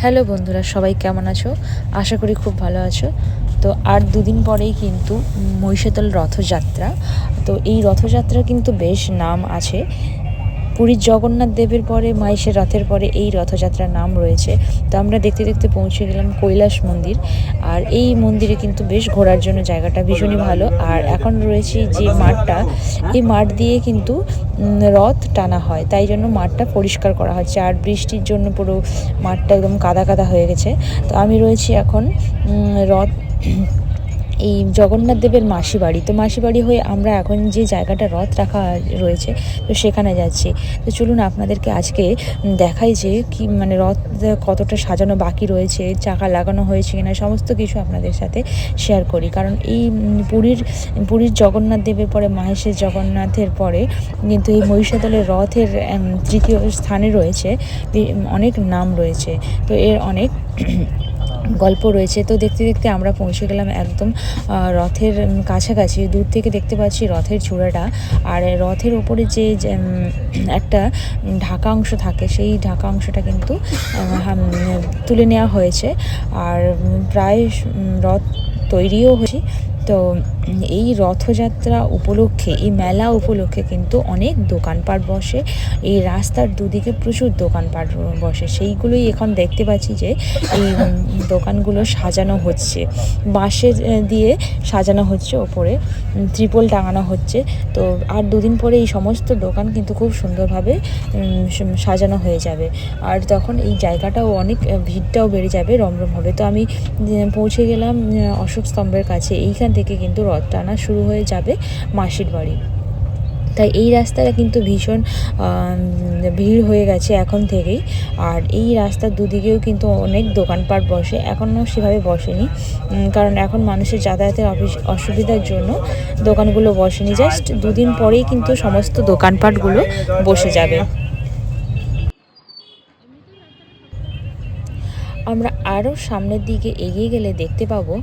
Hello বন্ধুরা, সবাই কেমন আছো? আশা করি খুব ভালো আছো। তো আর দুদিন পরেই কিন্তু মহিষাতল রথযাত্রা। তো এই রথযাত্রা কিন্তু বেশ নাম আছে। পুরীর জগন্নাথ দেবের পরে মাইশের রথের পরে এই রথযাত্রার নাম রয়েছে। তো আমরা দেখতে দেখতে পৌঁছে গেলাম কৈলাস মন্দির। আর এই মন্দিরে কিন্তু বেশ ঘোরার জন্য জায়গাটা ভীষণই ভালো। আর এখন রয়েছে যে মাঠটা, এই মাঠ দিয়ে কিন্তু রথ টানা হয়। তাই জন্য মাঠটা পরিষ্কার করা হচ্ছে। আর বৃষ্টির জন্য পুরো মাঠটা একদম কাদা কাদা হয়ে গেছে। তো আমি রয়েছি এখন রথ এই জগন্নাথ দেবের মাসি বাড়ি। তো মাসি বাড়ি হয়ে আমরা এখন যে জায়গাটা রথ রাখা রয়েছে, তো সেখানে যাচ্ছি। তো চলুন আপনাদেরকে আজকে দেখাই যে কি মানে রথ কতটা সাজানো বাকি রয়েছে, চাকা লাগানো হয়েছে কিনা, সমস্ত কিছু আপনাদের সাথে শেয়ার করি। কারণ এই পুরীর পুরীর জগন্নাথ দেবের পরে, মাহেশের জগন্নাথের পরে কিন্তু এই মহিষাদলের রথের তৃতীয় স্থানে রয়েছে অনেক নাম রয়েছে। তো এর অনেক গল্প রয়েছে। তো দেখতে দেখতে আমরা পৌঁছে গেলাম একদম রথের কাছাকাছি। দূর থেকে দেখতে পাচ্ছি রথের চূড়াটা আর রথের ওপরে যে একটা ঢাকা অংশ থাকে, সেই ঢাকা অংশটা কিন্তু তুলে নেওয়া হয়েছে। আর প্রায় রথ তৈরিও হয়েছে। তো এই রথযাত্রা উপলক্ষে, এই মেলা উপলক্ষে কিন্তু অনেক দোকানপাট বসে। এই রাস্তার দুদিকে প্রচুর দোকানপাট বসে। সেইগুলোই এখন দেখতে পাচ্ছি যে, এই দোকানগুলো সাজানো হচ্ছে। বাঁশের দিয়ে সাজানো হচ্ছে ওপরে ত্রিপল টাঙানো হচ্ছে। তো আর দুদিন পরে এই সমস্ত দোকান কিন্তু খুব সুন্দরভাবে সাজানো হয়ে যাবে। আর তখন এই জায়গাটাও অনেক ভিড়টাও বেড়ে যাবে রমরম হবে। তো আমি পৌঁছে গেলাম অশোক স্তম্ভের কাছে। এইখান থেকে কিন্তু রথ টানা শুরু হয়ে যাবে মাসির বাড়ি। তাই এই রাস্তাটা কিন্তু ভীষণ ভিড় হয়ে গেছে এখন থেকেই। আর এই রাস্তার দুদিকেও কিন্তু অনেক দোকানপাট বসে, এখনও সেভাবে বসেনি। কারণ এখন মানুষের যাতায়াতের অসুবিধার জন্য দোকানগুলো বসেনি। জাস্ট দুদিন পরেই কিন্তু সমস্ত দোকানপাটগুলো বসে যাবে। আমরা আরও সামনের দিকে এগিয়ে গেলে দেখতে পাবো,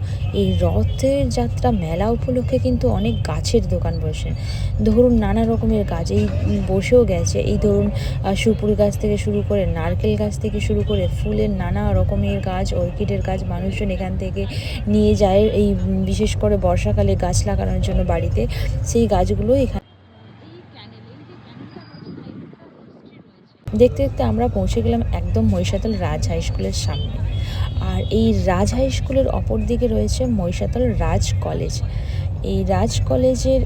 এই রথের যাত্রা মেলা উপলক্ষে কিন্তু অনেক গাছের দোকান বসে। ধরুন নানা রকমের গাছ, এই বসেও গেছে। এই ধরুন সুপুরি গাছ থেকে শুরু করে নারকেল গাছ থেকে শুরু করে ফুলের নানা রকমের গাছ, অর্কিডের গাছ মানুষজন এখান থেকে নিয়ে যায়। এই, বিশেষ করে বর্ষাকালে গাছ লাগানোর জন্য বাড়িতে। সেই গাছগুলো এখানে দেখতে দেখতে আমরা পৌঁছে গেলাম একদম মহিষাতল রাজ হাই স্কুলের সামনে। আর এই রাজ হাই স্কুলের অপর দিকে রয়েছে মহিষাতল রাজ কলেজ এই রাজ কলেজের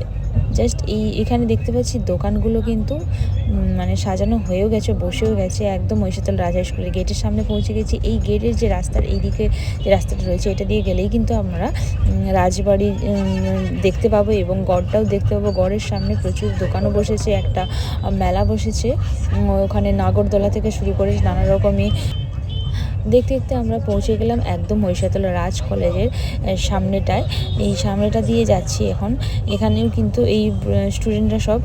জাস্ট এই এখানে দেখতে পাচ্ছি দোকানগুলো কিন্তু মানে সাজানো হয়েও গেছে, বসেও গেছে। একদম মহিষাদল রাজা স্কুলের গেটের সামনে পৌঁছে গেছি। এই গেটের যে রাস্তার এই দিকে যে রাস্তাটা রয়েছে, এটা দিয়ে গেলেই কিন্তু আমরা রাজবাড়ি দেখতে পাবো এবং গড়টাও দেখতে পাবো। গড়ের সামনে প্রচুর দোকানও বসেছে, একটা মেলা বসেছে। ওখানে নাগরদোলা থেকে শুরু করে নানা রকমই দেখতে দেখতে আমরা পৌঁছে গেলাম একদম মহিষাতলা রাজ কলেজের সামনেটায়। এই সামনেটা দিয়ে যাচ্ছি এখন। এখানেও কিন্তু এই স্টুডেন্টরা সব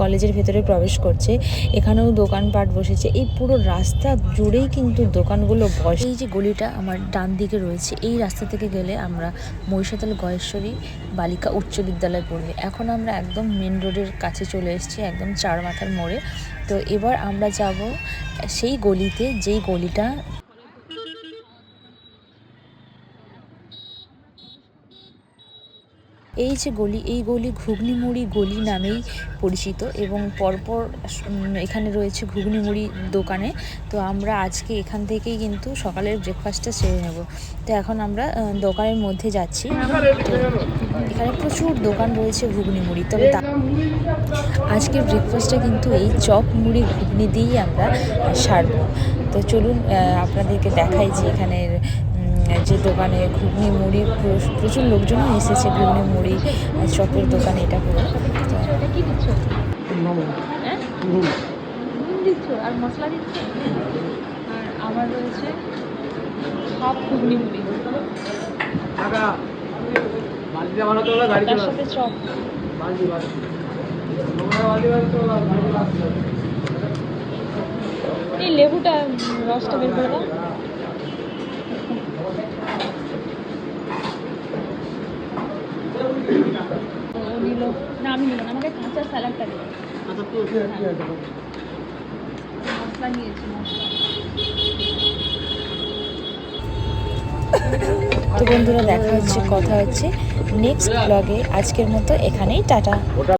কলেজের ভেতরে প্রবেশ করছে। এখানেও দোকানপাট বসেছে। এই পুরো রাস্তা জুড়েই কিন্তু দোকানগুলো বসে। এই যে গলিটা আমার ডান দিকে রয়েছে, এই রাস্তা থেকে গেলে আমরা মহিষাতল গয়েশ্বরী, বালিকা উচ্চ বিদ্যালয় পড়বে। এখন আমরা একদম মেন রোডের কাছে চলে এসেছি, একদম চার মাথার মোড়ে। তো এবার আমরা যাব সেই গলিতে, যেই গলিটা এই যে গলি, এই গলি ঘুগনি মুড়ি গলি নামেই পরিচিত এবং পরপর এখানে রয়েছে ঘুগনি মুড়ি দোকানে। তো আমরা আজকে এখান থেকেই কিন্তু সকালের ব্রেকফাস্টটা সেরে নেব। তো এখন আমরা দোকানের মধ্যে যাচ্ছি। তো এখানে প্রচুর দোকান রয়েছে ঘুগনি মুড়ি তবে তা, আজকের ব্রেকফাস্টটা কিন্তু এই চপ মুড়ি ঘুগনি দিয়েই আমরা সারবো। তো চলুন আপনাদেরকে দেখাই যে এখানের যে দোকানে ঘুগনি মুড়ি প্র- প্রচুর লোকজনও এসেছে ঘুগনি মুড়ি চপের দোকানে এটা পুরো দিচ্ছ? হ্যাঁ? আর মশলা দিচ্ছ? আর আমার রয়েছে হাফ ঘুগনি মুড়ি। তার সাথে চপ। এই লেবুটা রসটা বের করে দাও। না আমি নেব আমাকে কাঁচা স্যালাডটা দেবো? মশলা নিয়েছি তো বন্ধুরা দেখা হচ্ছে কথা হচ্ছে নেক্সট ব্লগে আজকের মতো এখানেই টাটা।